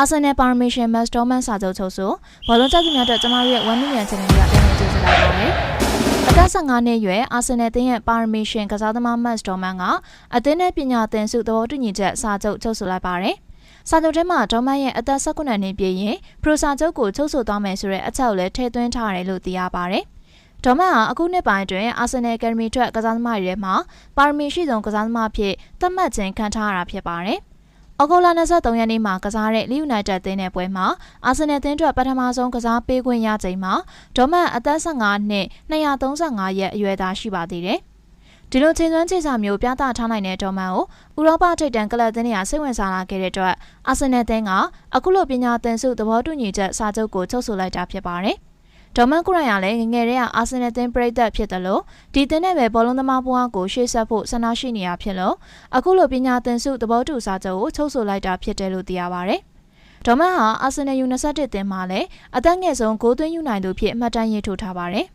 အာဆင်နယ်ပါရမီရှင်မတ်စတော်မန်စာချုပ်ချုပ်ဆိုဘောလုံးကြသူများအတွက်ကျမတို့ရဲ့1 million channel လေးကပြန်လည်ကြိုဆိုလိုက်ပါတယ်။အသက်15နှစ်အရွယ်အာဆင်နယ်တင်းရဲ့ပါရမီရှင်ကစားသမားမတ်စတော်မန်ကအသင်းနဲ့ပညာသင်စုသဘောတူညီချက်စာချုပ်ချုပ်ဆိုလိုက်ပါတယ်။စာချုပ်ထဲမှာဒေါ်မန်ရဲ့အသက်19နှစ်ပြည့်ရင်ပရိုစာချုပ်ကိုချုပ်ဆိုသွားမယ်ဆိုတဲ့အချက်ကိုလည်းထည့်သွင်းထားတယ်လို့သိရပါတယ်။ဒေါ်မန်ဟာအခုနှစ်ပိုင်းအတွင်းအာဆင်နယ်အကယ်ဒမီထွက်ကစားသမားတွေထဲမှာပါရမီရှိဆုံးကစားသမားဖြစ်သတ်မှတ်ခြင်းခံထားရတာဖြစ်ပါတယ်။ အော်ဂိုလာ23ရက်နေ့မှာကစားတဲ့လီယူနိုက်တက်အသင်းရဲ့ပွဲမှာအာဆင်နယ်အသင်းအတွက်ပထမဆုံးကစားပေးခွင့်ရချိန်မှာဒေါ်မန်အသက်15နှစ်235ရက်အရွယ်သားရှိပါသေးတယ်။ဒီလိုချိန်သွန်းချိန်စာမျိုးပြသထားနိုင်တဲ့ဒေါ်မန်ကိုဥရောပထိပ်တန်းကလပ်အသင်းတွေကစိတ်ဝင်စားလာခဲ့တဲ့အတွက်အာဆင်နယ်အသင်းကအခုလိုပညာသင်စုသဘောတူညီချက်စာချုပ်ကိုချုပ်ဆိုလိုက်တာဖြစ်ပါတယ်။ ဒေါ်မန်ကိုရိုင်ကလည်းငငယ်တည်းကအာဆင်နယ်အသင်းပရိသတ်ဖြစ်တယ်လို့ဒီအသင်းနဲ့ပဲဘောလုံးသမားဘဝကိုရှေ့ဆက်ဖို့ဆန္ဒရှိနေရဖြစ်လို့အခုလိုပညာသင်စုသဘောတူစာချုပ်ကိုချုပ်ဆိုလိုက်တာဖြစ်တယ်လို့သိရပါဗျ။ဒေါ်မန်ဟာအာဆင်နယ်ယူ21အသင်းမှာလည်းအသက်ငယ်ဆုံးဂိုးသွင်းယူနိုင်သူဖြစ်အမှတ်တမ်းရေးထိုးထားပါတယ်။